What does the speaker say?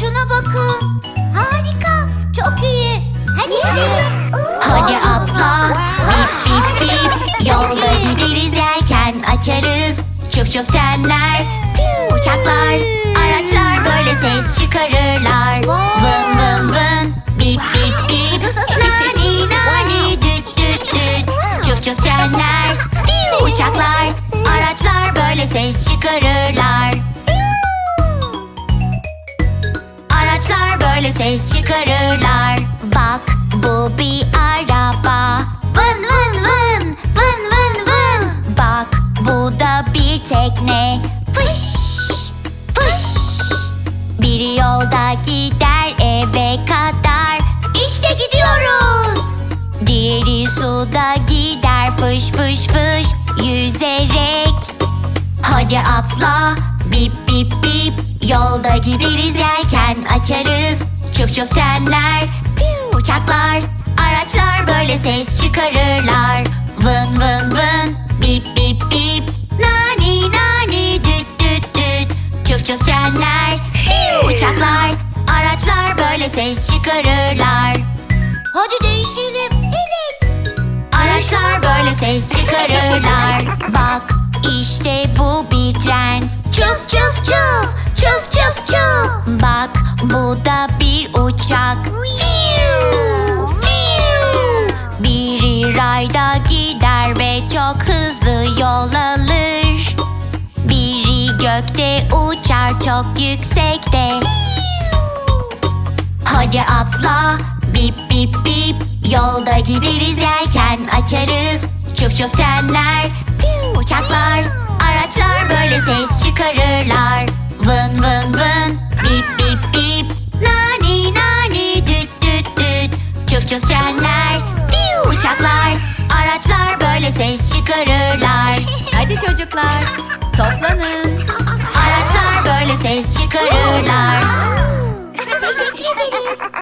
Şuna bakın. Harika. Çok iyi. Hadi gidelim. Hadi atla. Bip bip bip. Yolda gideriz yelken açarız. Çuf çuf trenler. Uçaklar. Araçlar böyle ses çıkarırlar. Vın vın vın. Bip bip bip. Nani nani düt düt düt. Çuf çuf trenler. Uçaklar. Araçlar böyle ses çıkarırlar. Böyle ses çıkarırlar. Bak bu bir araba. Vın vın vın vın vın vın. Bak bu da bir tekne. Fış fış. Bir yolda gider eve kadar. İşte gidiyoruz. Diğeri suda gider fış fış fış Yüzerek. Hadi atla bip bip bip. Yolda gideriz yelken açarız Çuf çuf trenler Uçaklar Araçlar böyle ses çıkarırlar. Vın vın vın Bip bip bip. Nani nani düt düt düt. Çuf çuf trenler Uçaklar Araçlar böyle ses çıkarırlar. Hadi değişelim. Evet. Araçlar böyle ses çıkarırlar. Bak işte bu bir bu da bir uçak. Biri rayda gider ve çok hızlı yol alır. Biri gökte uçar çok yüksekte. Hadi atla bip bip bip. Yolda gideriz yelken açarız. Çuf çuf trenler Uçaklar Araçlar böyle ses çıkarırlar Çuf trenler Uçaklar Araçlar böyle ses çıkarırlar. Hadi çocuklar toplanın. Araçlar böyle ses çıkarırlar